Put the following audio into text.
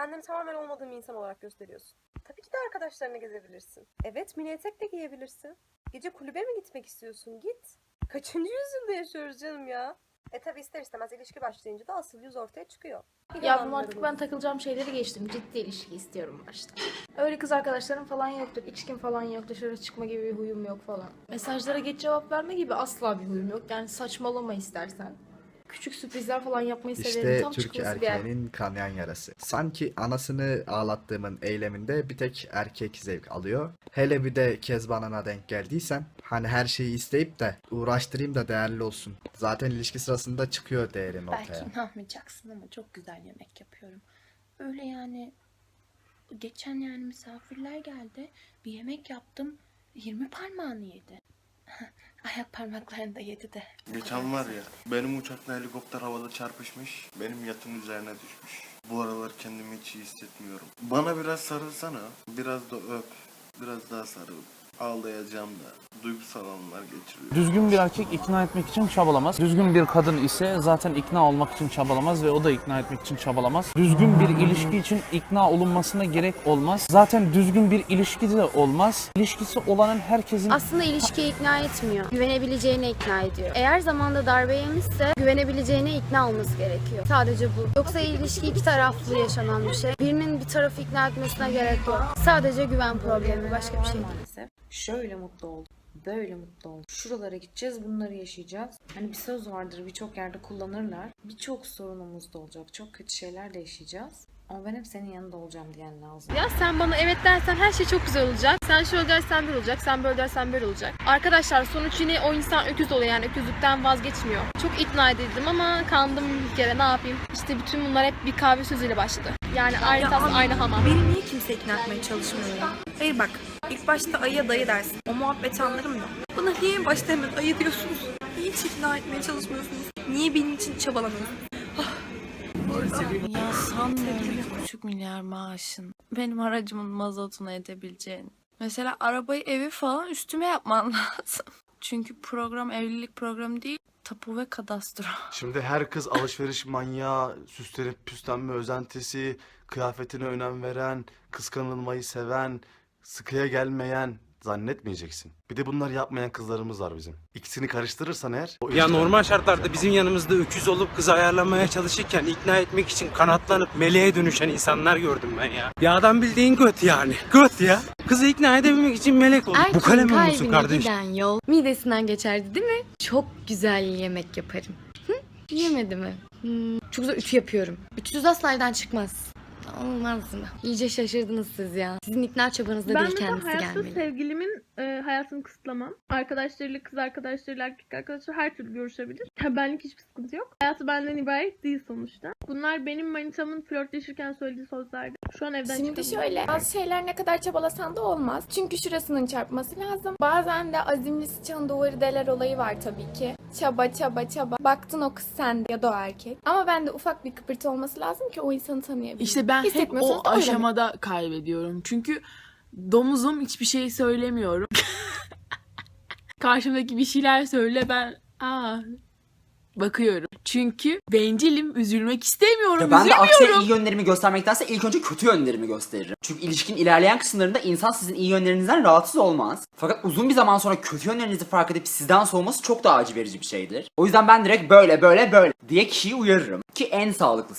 Kendini tamamen olmadığın bir insan olarak gösteriyorsun. Tabii ki de arkadaşlarına gezebilirsin. Evet mini etek de giyebilirsin. Gece kulübe mi gitmek istiyorsun? Git. Kaçıncı yüzyılda yaşıyoruz canım ya? E tabi ister istemez ilişki başlayınca da asıl yüz ortaya çıkıyor. Ya bu artık ben takılacağım şeyleri geçtim. Ciddi ilişki istiyorum başta. Öyle kız arkadaşlarım falan yoktur. içkim falan yok. Dışarı çıkma gibi bir huyum yok falan. Mesajlara geç cevap verme gibi asla bir huyum yok. Yani saçmalama istersen. Küçük sürprizler falan yapmayı severim. İşte Tam Türk çıkması bir erkeğinin kanayan yarası. Sanki anasını ağlattığımın eyleminde bir tek erkek zevk alıyor. Hele bir de Kezban'ına denk geldiysen hani her şeyi isteyip de uğraştırayım da değerli olsun. Zaten ilişki sırasında çıkıyor değerin ortaya. Belki inanmayacaksın ama çok güzel yemek yapıyorum. Öyle yani geçen yani misafirler geldi. Bir yemek yaptım. 20 parmağını yedi. Ayak parmaklarını da yedi de. Geçen var ya benim uçakla helikopter havada çarpışmış. Benim yatın üzerine düşmüş. Bu aralar kendimi hiç iyi hissetmiyorum. Bana biraz sarılsana. Biraz da öp. Biraz daha sarıl. Ağlayacağım da. Duygusal anlar geçiriyorum. Düzgün bir erkek ikna etmek için çabalamaz. Düzgün bir kadın ise zaten ikna olmak için çabalamaz ve o da ikna etmek için çabalamaz. Düzgün bir ilişki için ikna olunmasına gerek olmaz. Zaten düzgün bir ilişki de olmaz. İlişkisi olanın herkesin Aslında ilişkiye ikna etmiyor. Güvenebileceğine ikna ediyor. Eğer zamanda darbe yemişse güvenebileceğine ikna olması gerekiyor. Sadece bu. Yoksa ilişki iki taraflı yaşanan bir şey. Birinin bir tarafı ikna etmesine gerek yok. Sadece güven problemi. Başka bir şey değil. Şöyle mutlu oldum. Böyle mutlu oldum. Şuralara gideceğiz, bunları yaşayacağız. Hani bir söz vardır birçok yerde kullanırlar. Birçok sorunumuz da olacak. Çok kötü şeyler de yaşayacağız. Ama ben hep senin yanında olacağım diyen lazım. Ya sen bana evet dersen her şey çok güzel olacak. Sen şöyle dersen böyle olacak. Sen böyle dersen böyle olacak. Arkadaşlar sonuç yine o insan öküz oluyor yani öküzlükten vazgeçmiyor. Çok ikna edildim ama kandım bir kere ne yapayım. İşte bütün bunlar hep bir kahve sözüyle başladı. Yani aynı tas aynı hamam. Beni niye kimse ikna etmeye çalışmıyor ya? Hayır bak, ilk başta ayıya dayı dersin. O muhabbeti anlarım da. Bana niye en başta hemen ayı diyorsunuz? Niye hiç ikna etmeye çalışmıyorsunuz? Niye benim için çabalamıyorsunuz? Ya sanmıyorum bir buçuk milyar maaşın benim aracımın mazotunu edebileceğini. Mesela arabayı evi falan üstüme yapman lazım. Çünkü program evlilik programı değil tapu ve kadastro. Şimdi her kız alışveriş manyağı, süslenip püslenme özentisi, kıyafetine önem veren, kıskanılmayı seven, sıkıya gelmeyen zannetmeyeceksin. Bir de bunlar yapmayan kızlarımız var bizim. İkisini karıştırırsan eğer... o Ya normal şartlarda bizim yanımızda öküz olup kızı ayarlamaya çalışırken ikna etmek için kanatlanıp meleğe dönüşen insanlar gördüm ben ya. Ya adam bildiğin göt yani. Göt ya. Kızı ikna edebilmek için melek oldu. Bu kalem olmuşsun kardeş. giden yol midesinden geçerdi değil mi? Çok güzel yemek yaparım. Hı? Yemedi mi? Hmm, çok güzel ütü yapıyorum. Ütüsüz asla evden çıkmaz. Olmaz mı? İyice şaşırdınız siz ya. Sizin ikna çabanızda Ben değil kendisi hayatta gelmeli. sevgilimin e, hayatını kısıtlamam. Arkadaşlarıyla, kız arkadaşlarıyla, erkek arkadaşlarıyla her türlü görüşebilir. Benlik hiçbir sıkıntı yok. Hayatı benden ibaret değil sonuçta. Bunlar benim manitamın flörtleşirken söylediği sözlerdi. Şu an evden Şimdi çıkamıyorum. şöyle, bazı şeyler ne kadar çabalasan da olmaz. Çünkü şurasının çarpması lazım. Bazen de azimli sıçan duvarı deler olayı var tabii ki. Çaba çaba çaba. Baktın o kız sende ya da o erkek. Ama bende ufak bir kıpırtı olması lazım ki o insanı tanıyabilirim. İşte ben hep Hissetmiyorsanız o da öyle. aşamada kaybediyorum. Çünkü domuzum hiçbir şey söylemiyorum. Karşımdaki bir şeyler söyle ben aa bakıyorum. Çünkü bencilim, üzülmek istemiyorum. Ya ben de aksine üzülmüyorum. iyi yönlerimi göstermektense ilk önce kötü yönlerimi gösteririm. Çünkü ilişkinin ilerleyen kısımlarında insan sizin iyi yönlerinizden rahatsız olmaz. Fakat uzun bir zaman sonra kötü yönlerinizi fark edip sizden soğuması çok daha acı verici bir şeydir. O yüzden ben direkt böyle böyle böyle diye kişiyi uyarırım. Ki en sağlıklısı.